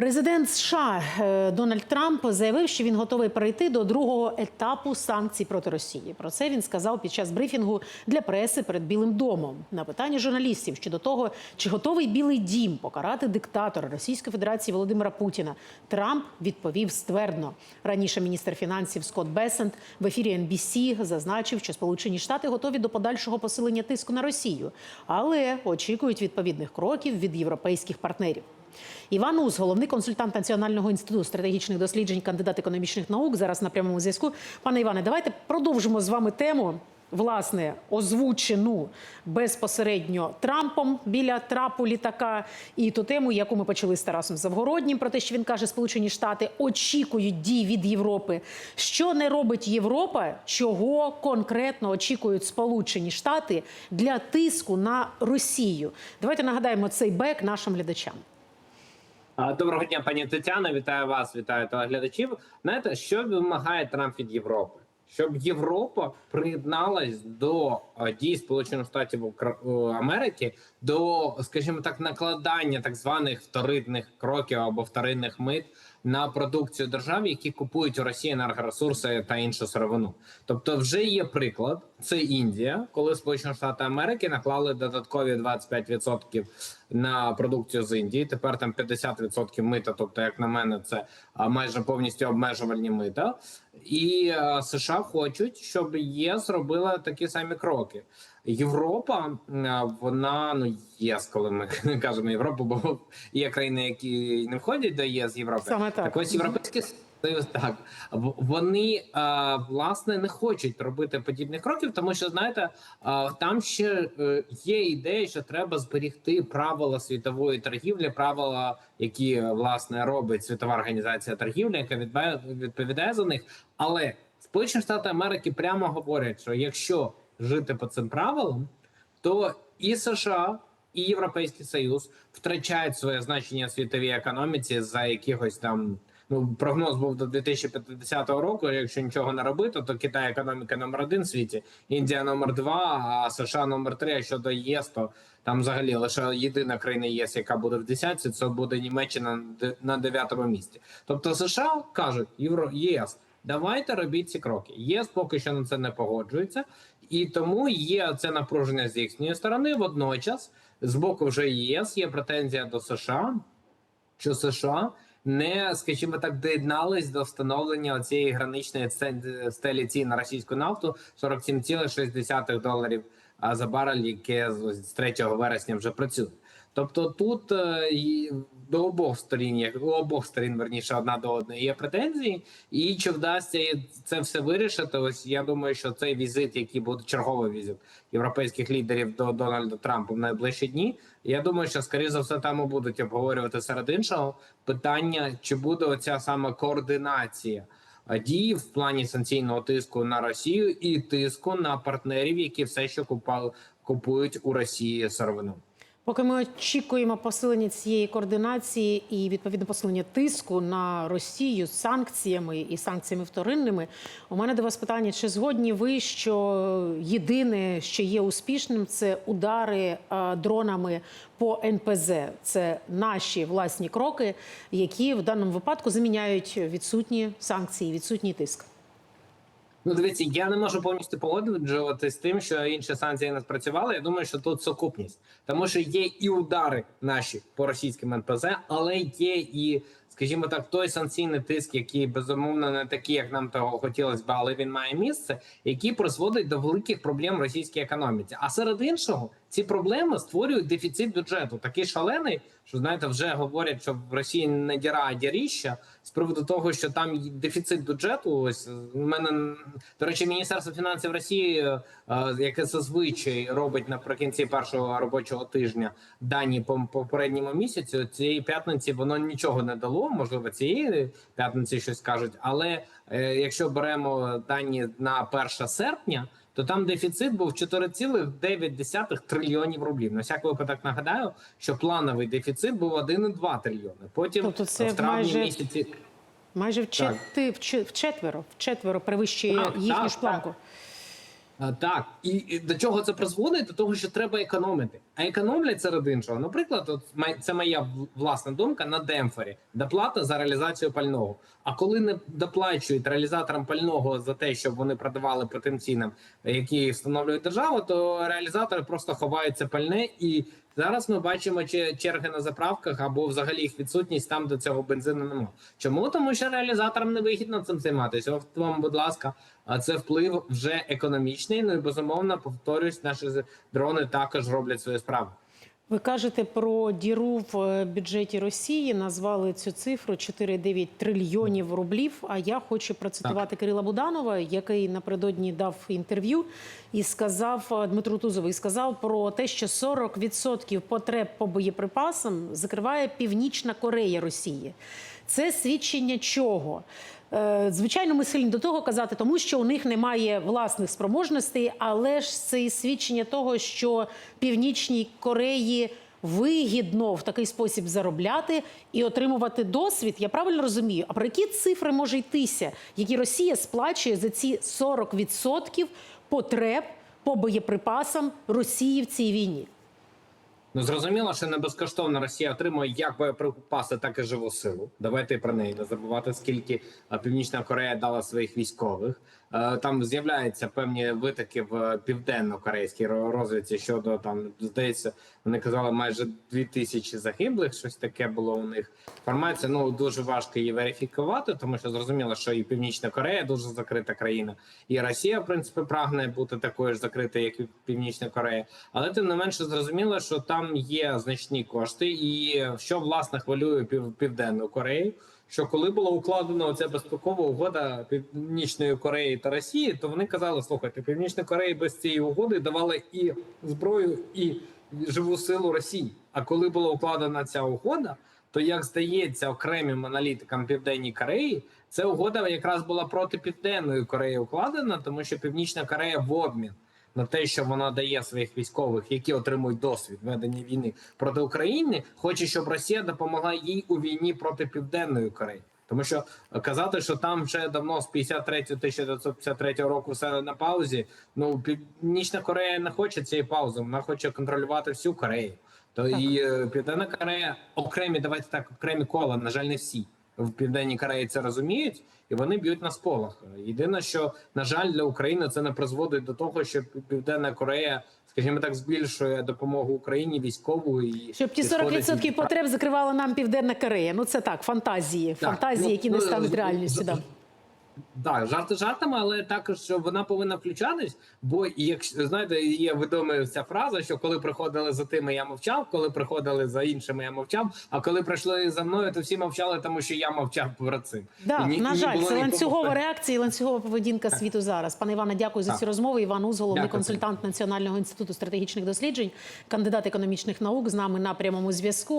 Президент США е, Дональд Трамп заявив, що він готовий перейти до другого етапу санкцій проти Росії. Про це він сказав під час брифінгу для преси перед Білим домом. На питання журналістів щодо того, чи готовий Білий Дім покарати диктатора Російської Федерації Володимира Путіна. Трамп відповів ствердно. Раніше міністр фінансів Скотт Бесент в ефірі NBC зазначив, що Сполучені Штати готові до подальшого посилення тиску на Росію, але очікують відповідних кроків від європейських партнерів. Іван Ус, головний консультант Національного інституту стратегічних досліджень, кандидат економічних наук, зараз на прямому зв'язку. Пане Іване, давайте продовжимо з вами тему. Власне, озвучену безпосередньо Трампом біля трапу літака, і ту тему, яку ми почали з Тарасом Завгороднім, про те, що він каже, Сполучені Штати очікують дій від Європи. Що не робить Європа, чого конкретно очікують Сполучені Штати для тиску на Росію? Давайте нагадаємо цей бек нашим глядачам. Доброго дня, пані Тетяна. Вітаю вас, вітаю телеглядачів. Знаєте, що вимагає Трамп від Європи? Щоб Європа приєдналась до дій Сполучених Штатів Америки до, скажімо так, накладання так званих вторинних кроків або вторинних мит на продукцію держав, які купують у Росії енергоресурси та іншу сировину. Тобто, вже є приклад. Це Індія, коли Сполучені Штати Америки наклали додаткові 25% на продукцію з Індії. Тепер там 50% мита. Тобто, як на мене, це майже повністю обмежувальні мита. І США хочуть, щоб ЄС робила такі самі кроки. Європа вона ну ЄС, коли ми кажемо Європу, бо є країни, які не входять до ЄС Європи. Саме так. так ось європейські Так вони власне не хочуть робити подібних кроків, тому що знаєте, там ще е, є ідея, що треба зберігти правила світової торгівлі, правила, які власне робить світова організація торгівлі, яка відповідає за них. Але Сполучені Штати Америки прямо говорять, що якщо жити по цим правилам, то і США. І Європейський Союз втрачають своє значення в світовій економіці за якихось там Ну, прогноз був до 2050 року. Якщо нічого не робити, то Китай економіка номер один в світі, Індія номер два, а США номер три. А щодо ЄС, то там взагалі лише єдина країна ЄС, яка буде в десятці, це буде Німеччина на дев'ятому місці. Тобто США кажуть Євро ЄС. Давайте робіть ці кроки. ЄС поки що на це не погоджується, і тому є це напруження з їхньої сторони. Водночас, з боку вже ЄС є претензія до США, що США не, скажімо так, доєднались до встановлення цієї граничної стелі цін на російську нафту 47,6 доларів за барель, яке з 3 вересня вже працює. Тобто тут е, і до обох сторін, як у обох сторін, верніше, одна до одної є претензії, і чи вдасться це все вирішити? Ось я думаю, що цей візит, який буде черговий візит європейських лідерів до Дональда Трампа в найближчі дні. Я думаю, що скоріше за все там будуть обговорювати серед іншого питання, чи буде оця саме координація а, дій в плані санкційного тиску на Росію і тиску на партнерів, які все ще купали купують у Росії сировину. Поки ми очікуємо посилення цієї координації і відповідно посилення тиску на Росію з санкціями і санкціями вторинними, у мене до вас питання: чи згодні ви, що єдине, що є успішним, це удари е, дронами по НПЗ? Це наші власні кроки, які в даному випадку заміняють відсутні санкції, відсутній тиск. Ну, дивіться, я не можу повністю погоджуватися з тим, що інші санкції не спрацювали. Я думаю, що тут сукупність, тому що є і удари наші по російським НПЗ, але є і, скажімо так, той санкційний тиск, який безумовно не такий, як нам того хотілося б, але він має місце, який призводить до великих проблем в російській економіці. А серед іншого, ці проблеми створюють дефіцит бюджету, такий шалений, що знаєте, вже говорять, що в Росії не діра, а діріща з приводу того, що там дефіцит бюджету. Ось у мене до речі, міністерство фінансів Росії, е, яке зазвичай робить наприкінці першого робочого тижня дані по попередньому місяцю. Цієї п'ятниці воно нічого не дало. Можливо, цієї п'ятниці щось кажуть. Але якщо беремо дані на 1 серпня. То там дефіцит був 4,9 трильйонів рублів. На всяк випадок нагадаю, що плановий дефіцит був 1,2 трильйони. Потім Тобто це в травні майже місяці Майже в, чети, в че- в четверо, в четверо перевищує Так, їхню так, ж планку. А, Так, і, і до чого це призводить? До того, що треба економити. А економлять серед іншого. Наприклад, от це моя власна думка на демпфері. Доплата за реалізацію пального. А коли не доплачують реалізаторам пального за те, щоб вони продавали по тим цінам, які встановлює держава, то реалізатори просто ховають це пальне і. Зараз ми бачимо че- черги на заправках або взагалі їх відсутність там, де цього бензину немає. Чому? Тому що реалізаторам не вигідно цим займатися. От вам, будь ласка, а це вплив вже економічний. Ну і безумовно, повторюсь, наші дрони також роблять свою справу. Ви кажете про діру в е, бюджеті Росії, назвали цю цифру 4,9 трильйонів рублів. А я хочу процитувати Кирила Буданова, який напередодні дав інтерв'ю і сказав е, Дмитру Тузову, і сказав про те, що 40% потреб по боєприпасам закриває Північна Корея Росії. Це свідчення чого? Е, Звичайно, ми сильні до того казати, тому що у них немає власних спроможностей, але ж це і свідчення того, що Північній Кореї вигідно в такий спосіб заробляти і отримувати досвід. Я правильно розумію? А про які цифри може йтися, які Росія сплачує за ці 40% потреб по боєприпасам Росії в цій війні? Ну зрозуміло, що не безкоштовно Росія отримує як боєприпаси, так і живу силу. Давайте про неї не забувати, скільки Північна Корея дала своїх військових. Е, Там з'являються певні витоки в південно-корейській розвідці щодо там, здається, вони казали майже дві тисячі загиблих. Щось таке було у них. Інформація ну дуже важко її верифікувати, тому що зрозуміло, що і Північна Корея дуже закрита країна, і Росія, в принципі, прагне бути такою ж закритою, як і Північна Корея. Але тим не менше зрозуміло, що там є значні кошти, і що власне хвилює пів, південну Корею. Що коли була укладена оця безпекова угода Північної Кореї та Росії, то вони казали: слухайте, Північна Корея без цієї угоди давала і зброю, і живу силу Росії. А коли була укладена ця угода, то як здається окремим аналітикам Південній Кореї, ця угода якраз була проти Південної Кореї укладена, тому що Північна Корея в обмін на те, що вона дає своїх військових, які отримують досвід ведення війни проти України, хоче, щоб Росія допомогла їй у війні проти Південної Кореї. Тому що казати, що там вже давно з 53 1953 року все на паузі. Ну Північна Корея не хоче цієї паузи, вона хоче контролювати всю Корею. То і е, Південна Корея окремі, давайте так, окремі кола, на жаль, не всі в Південній Кореї це розуміють, і вони б'ють на сполох. Єдине, що на жаль, для України це не призводить до того, що Південна Корея, скажімо так, збільшує допомогу Україні військову і Щоб ті і сходить 40% від- потреб закривала нам Південна Корея. Ну це так, фантазії, Так, фантазії, ну, які не ну, стануть ну, реальністю. Да. Так, жарти жартами, але також що вона повинна включатись. Бо якщо знаєте, є відома ця фраза, що коли приходили за тими, я мовчав, коли приходили за іншими, я мовчав. А коли прийшли за мною, то всі мовчали, тому що я мовчав про цим. Да, ні- на жаль, це ланцюгова реакція, і ланцюгова поведінка світу зараз. Пане Іване, дякую за Так. ці розмови. Іван Уз, головний Дякую. консультант Національного інституту стратегічних досліджень, кандидат економічних наук, з нами на прямому зв'язку.